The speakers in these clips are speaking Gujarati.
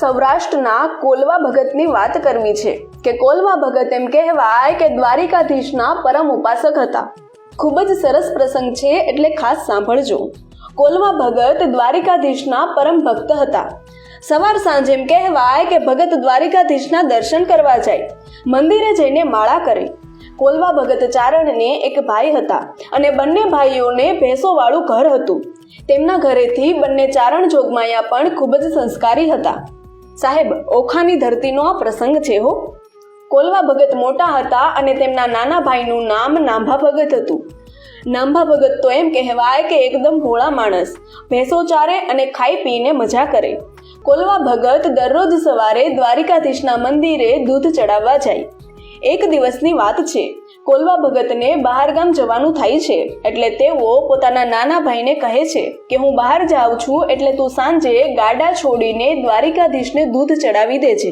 સૌરાષ્ટ્રના કોલવા ભગતની વાત કરવી છે કે કોલવા ભગત એમ કહેવાય કે દ્વારિકાધીશના પરમ ઉપાસક હતા. ખૂબ જ સરસ પ્રસંગ છે એટલે ખાસ સાંભળજો. કોલવા ભગત દ્વારિકાધીશના પરમ ભક્ત હતા. સવાર સાંજ એમ કહેવાય કે ભગત દ્વારિકાધીશના દર્શન કરવા જાય. મંદિરે જઈને માળા કરે. કોલવા ભગત ચારણને એક ભાઈ હતા અને બંને ભાઈઓને ભેંસોવાળું ઘર હતું. તેમના ઘરેથી બંને ચારણ જોગમાયા પણ ખૂબ જ સંસ્કારી હતા. સાહેબ, ઓખાની ધરતીનો આ પ્રસંગ છે હો. કોલવા ભગત મોટા હતા અને તેમના નાના ભાઈનું નામ નાંભા ભગત હતું. નાંભા ભગત તો એમ કહેવાય કે એકદમ ભોળા માણસ, ભેંસો ચારે અને ખાઈ પીને મજા કરે. કોલવા ભગત દરરોજ સવારે દ્વારિકાધીશના મંદિરે દૂધ ચડાવવા જાય. એક દિવસની વાત છે. કોલવા ભગતને બહાર ગામ જવાનું થાય છે. એટલે તેઓ પોતાના નાના ભાઈને કહે છે કે, હું બહાર જાઉં છું એટલે તું સાંજે ગાડા છોડીને દ્વારિકાધીશને દૂધ ચડાવી દેજે.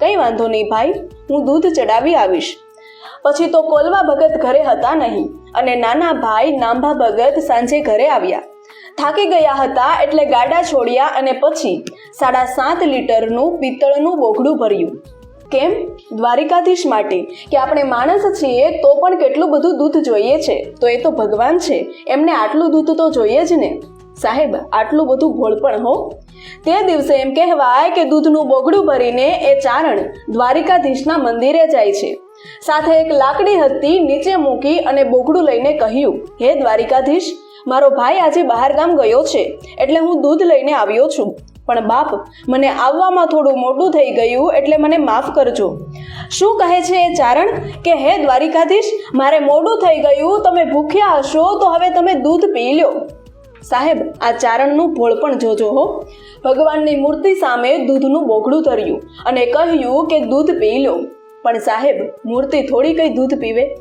કંઈ વાંધો નહીં ભાઈ, હું દૂધ ચડાવી આવીશ. પછી તો કોલવા ભગત ઘરે હતા નહીં અને નાના ભાઈ નાંભા ભગત સાંજે ઘરે આવ્યા. થાકી ગયા હતા એટલે ગાડા છોડ્યા અને પછી સાડા સાત લીટરનું પિત્તળનું બોઘડું ભર્યું. કેમ? દ્વારિકાધીશ માટે. કે આપણે માણસ છીએ તો પણ કેટલું બધું દૂધ જોઈએ છે. તો એ તો ભગવાન છે. એમને આટલું દૂધ તો જોઈએ જ ને. સાહેબ, આટલું બધું ભોળપણ હો. તે દિવસે એમ કહેવાય કે દૂધનું બોગડું ભરીને એ ચારણ દ્વારિકાધીશના મંદિરે જાય છે. સાથે એક લાકડી હતી નીચે મૂકી અને બોગડું લઈને કહ્યું, હે દ્વારિકાધીશ, મારો ભાઈ આજે બહાર ગામ ગયો છે. એટલે હું દૂધ લઈને આવ્યો છું. પણ બાપ, મને આવવામાં થોડું મોટું થઈ ગયું એટલે મને માફ કરજો. શું કહે છે એ ચારણ? કે હે દ્વારિકાધીશ, મારે મોડું થઈ ગયું, તમે ભૂખ્યા હશો, તો હવે તમે દૂધ પી લ્યો. સાહેબ, આ ચારણનું ભોળ પણ જોજો હો. ભગવાનની મૂર્તિ સામે દૂધનું બોગડું ધર્યું અને કહ્યું કે દૂધ પી લો. પણ સાહેબ, મૂર્તિ થોડી કઈ દૂધ પીવે?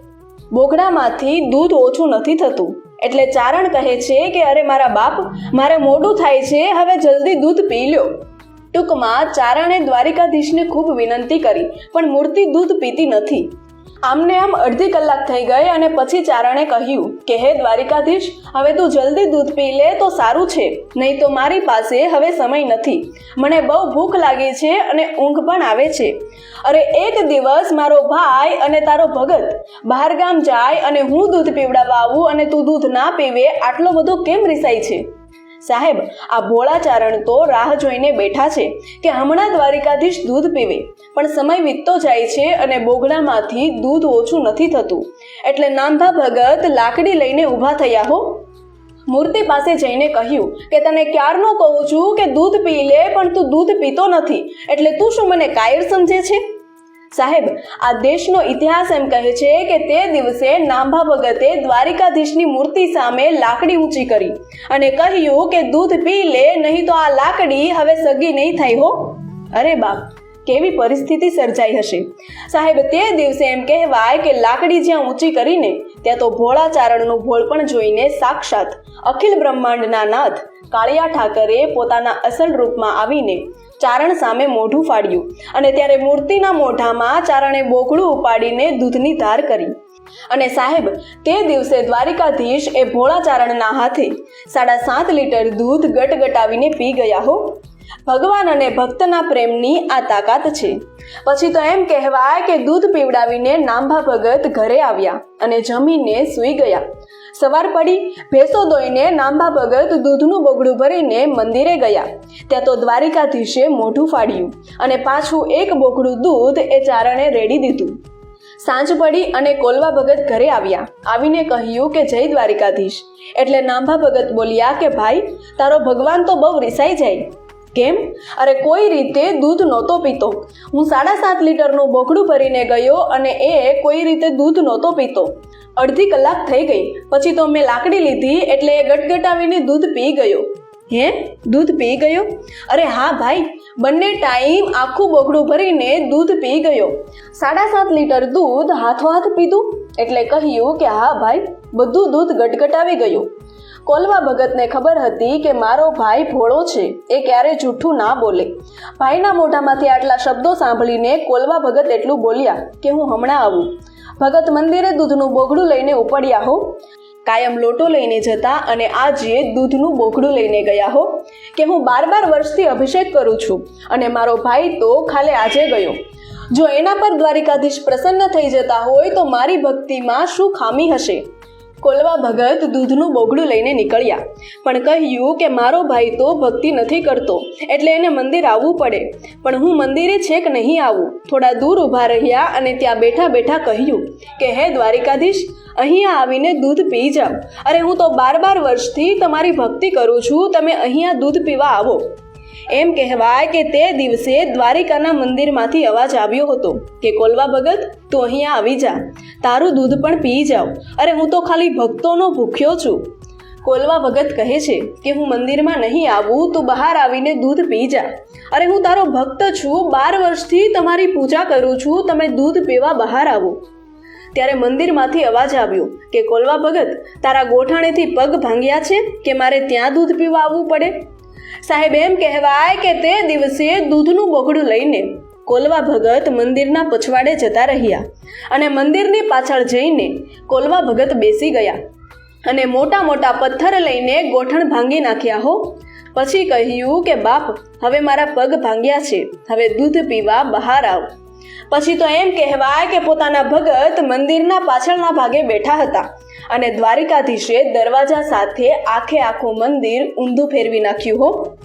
બોગડામાંથી દૂધ ઓછું નથી થતું. એટલે ચારણ કહે છે કે અરે મારા બાપ, મારે મોડું થાય છે, હવે જલ્દી દૂધ પી લ્યો. ટૂંકમાં ચારણે દ્વારિકાધીશને ખૂબ વિનંતી કરી, પણ મૂર્તિ દૂધ પીતી નથી. આમને આમ અડધી કલાક થઈ ગઈ અને પછી ચારણે કહ્યું કે, હે દ્વારિકાધીશ, હવે તું જલ્દી દૂધ પી લે તો સારું છે, નહીં તો મારી પાસે હવે સમય નથી. મને બહુ ભૂખ લાગી છે અને ઊંઘ પણ આવે છે. અરે, એક દિવસ મારો ભાઈ અને તારો ભગત બહાર ગામ જાય અને હું દૂધ પીવડાવવા આવું અને તું દૂધ ના પીવે, આટલો બધો કેમ રિસાય છે? સાહેબ, આ ભોળા ચારણ તો રાહ જોઈને બેઠા છે કે હમણાં દ્વારિકાધીશ દૂધ પીવે, પણ સમય વીતતો જાય છે અને બોગડામાંથી દૂધ ઓછું નથી થતું. એટલે નાંભા ભગત લાકડી લઈને ઊભા થયા હો. મૂર્તિ પાસે જઈને કહ્યું કે તને ક્યારનો કહું છું કે દૂધ પી લે, પણ તું દૂધ પીતો નથી. એટલે તું શું મને કાયર સમજે છે? સાહેબ, આ દેશનો ઇતિહાસ એમ કહે છે કે તે દિવસે નાંભા ભગતે દ્વારિકાધીશની મૂર્તિ સામે લાકડી ઊંચી કરી અને કહ્યું કે દૂધ પી લે, નહીં તો આ લાકડી હવે સગી નહીં થાય હો. અરે બાપ, કેવી પરિસ્થિતિ સર્જાઈ હશે. સાહેબ, તે દિવસે એમ કહેવાય કે લાકડી જ્યાં ઊંચી કરીને, ત્યાં તો ભોળાચારણનું ભોળ પણ જોઈને સાક્ષાત અખિલ બ્રહ્માંડના નાથ કાળિયા ઠાકરે પોતાના અસલ રૂપમાં આવીને ચારણ સામે મોઢું ફાડ્યું અને ત્યારે મૂર્તિના મોઢામાં ચારણે બોકડું ઉપાડીને દૂધની ધાર કરી. અને સાહેબ, તે દિવસે દ્વારિકાધીશ એ ભોળા ચારણના હાથે સાડા સાત લીટર દૂધ ગટગટાવીને પી ગયા હો. ભગવાન અને ભક્તના પ્રેમની આ તાકાત છે. પછી તો એમ કહેવાય કે દૂધ પીવડાવીને નાંભા ભગત ઘરે આવ્યા અને જમીને સૂઈ ગયા. સવાર પડી, ભેંસો દોઈને નાંબા ભગત દૂધનું બોગડું ભરીને મંદિરે ગયા. ત્યાં તો દ્વારિકાધીશે મોઢું ફાડ્યું અને પાછું એક બોગડું દૂધ એ ચારણે રેડી દીધું. સાંજ પડી અને કોલવા ભગત ઘરે આવ્યા. આવીને કહ્યું કે જય દ્વારિકાધીશ. એટલે નાંભા ભગત બોલ્યા કે, ભાઈ, તારો ભગવાન તો બહુ રિસાઈ જાય. કેમ? અરે કોઈ રીતે દૂધ નહોતો પીતો. હું સાડા સાત લીટરનું બોકડું ભરીને ગયો અને એ કોઈ રીતે દૂધ નહોતો પીતો. અડધી કલાક થઈ ગઈ. પછી તો મેં લાકડી લીધી એટલે ગટગટાવીને દૂધ પી ગયો. હે? દૂધ પી ગયો? અરે હા ભાઈ, બંને ટાઈમ આખું બોકડું ભરીને દૂધ પી ગયો. સાડા સાત લીટર દૂધ હાથો હાથ પીધું એટલે કહ્યું કે હા ભાઈ, બધું દૂધ ગટગટાવી ગયું. કોલવા ભગતને ખબર હતી કે મારો ભાઈ ભોળો છે, એ ક્યારે જૂઠું ના બોલે. ભાઈના મોઢામાંથી આટલા શબ્દો સાંભળીને કોલવા ભગત એટલું બોલ્યા કે હું હમણાં આવું. ભગત મંદિરે દૂધનું બોગડું લઈને ઉપડ્યા હો. કાયમ લોટો લઈને જતા અને આજે દૂધનું બોકડું લઈને ગયા હો કે હું બાર બાર વર્ષથી અભિષેક કરું છું અને મારો ભાઈ તો ખાલે આજે ગયો. જો એના પર દ્વારિકાધીશ પ્રસન્ન થઈ જતા હોય તો મારી ભક્તિમાં શું ખામી હશે? કોલવા ભગત દૂધનું બોગડું લઈને નીકળ્યા. પણ કહ્યું કે મારો ભાઈ તો ભક્તિ નથી કરતો, એટલે એને મંદિર આવવું પડે. પણ હું મંદિરે છેક નહીં આવું. થોડા દૂર ઊભા રહ્યા અને ત્યાં બેઠા બેઠા કહ્યું કે, હે દ્વારિકાધીશ, અહીંયા આવીને દૂધ પી જાઓ. અરે હું તો બાર બાર વર્ષથી તમારી ભક્તિ કરું છું. તમે અહીંયા દૂધ પીવા આવો. એમ કહેવાય કે તે દિવસે દ્વારિકાના મંદિરમાંથી અવાજ આવ્યો હતો કે, કોલવા ભગત, તું અહીંયા આવી જા. તારું દૂધ પણ પી જાઓ. અરે, હું તો ખાલી ભક્તોનો ભૂખ્યો છું. કોલવા ભગત કહે છે કે, હું મંદિરમાં નહીં આવું, તું બહાર આવીને દૂધ પી જા. અરે, હું તારો ભક્ત છું. બાર વર્ષથી તમારી પૂજા કરું છું. તમે દૂધ પીવા બહાર આવો. ત્યારે મંદિરમાંથી અવાજ આવ્યો કે, કોલવા ભગત, તારા ગોઠાણેથી પગ ભાંગ્યા છે કે મારે ત્યાં દૂધ પીવા આવવું પડે? સાહેબ એમ કહેવાય કે તે દિવસે દૂધનું બગડું લઈને કોલવા ભગત મંદિરના પછવાડે જતા રહ્યા અને મંદિરની પાછળ જઈને કોલવા ભગત બેસી ગયા. અને મોટા મોટા પથ્થર લઈને ગોઠણ ભાંગી નાખ્યા હો. પછી કહ્યું કે બાપ, હવે મારા પગ ભાંગ્યા છે. હવે દૂધ પીવા બહાર આવ. પછી તો એમ કહેવાય કે પોતાના ભગત મંદિરના પાછળના ભાગે બેઠા હતા અને દ્વારિકાધીશે દરવાજા સાથે આખે આખું મંદિર ઊંધું ફેરવી નાખ્યું હો.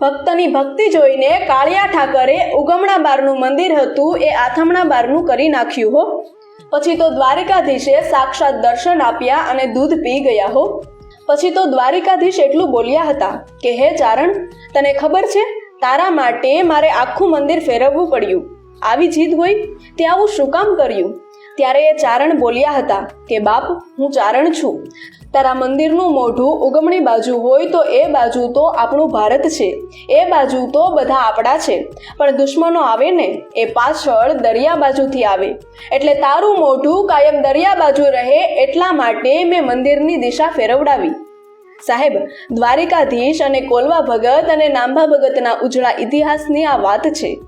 ભક્તની ભક્તિ જોઈને કાળિયા ઠાકરે ઉગમણા બારનું મંદિર હતું એ આથમણા બારનું કરી નાખ્યું હો. પછી તો દ્વારિકાધીશે સાક્ષાત દર્શન આપ્યા અને દૂધ પી ગયા હો. પછી તો દ્વારિકાધીશ એટલું બોલ્યા હતા કે, હે ચારણ, તને ખબર છે? તારા માટે મારે આખું મંદિર ફેરવવું પડ્યું. આવી જીદ હોય તે આવું શું કામ કર્યું? ત્યારે એ ચારણ બોલ્યા હતા કે, બાપ, હું ચારણ છું. તારા મંદિરનું મોઢું ઉગમણી બાજુ હોય તો એ બાજુ તો આપણું ભારત છે. એ બાજુ તો બધા આપણા છે. પણ દુશ્મનો આવે ને, એ પાછળ દરિયા બાજુથી આવે. એટલે તારું મોઢું કાયમ દરિયા બાજુ રહે એટલા માટે મેં મંદિરની દિશા ફેરવડાવી. સાહેબ, દ્વારિકાધીશ અને કોલવા ભગત અને નાંભા ભગતના ઉજળા ઇતિહાસની આ વાત છે.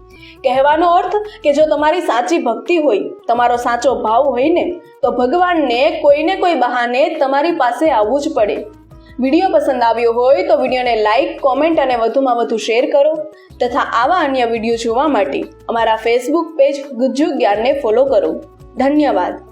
કહેવાનો અર્થ કે જો તમારી સાચી ભક્તિ હોય, તમારો સાચો ભાવ હોય ને, તો ભગવાનને કોઈને કોઈ બહાને તમારી પાસે આવવું જ પડે. વીડિયો પસંદ આવ્યો હોય તો વિડીયોને લાઇક કોમેન્ટ અને વધુમાં વધુ શેર કરો તથા આવા અન્ય વીડિયો જોવા માટે અમારા ફેસબુક પેજ ગુજ્જુ જ્ઞાનને ફોલો કરો. ધન્યવાદ.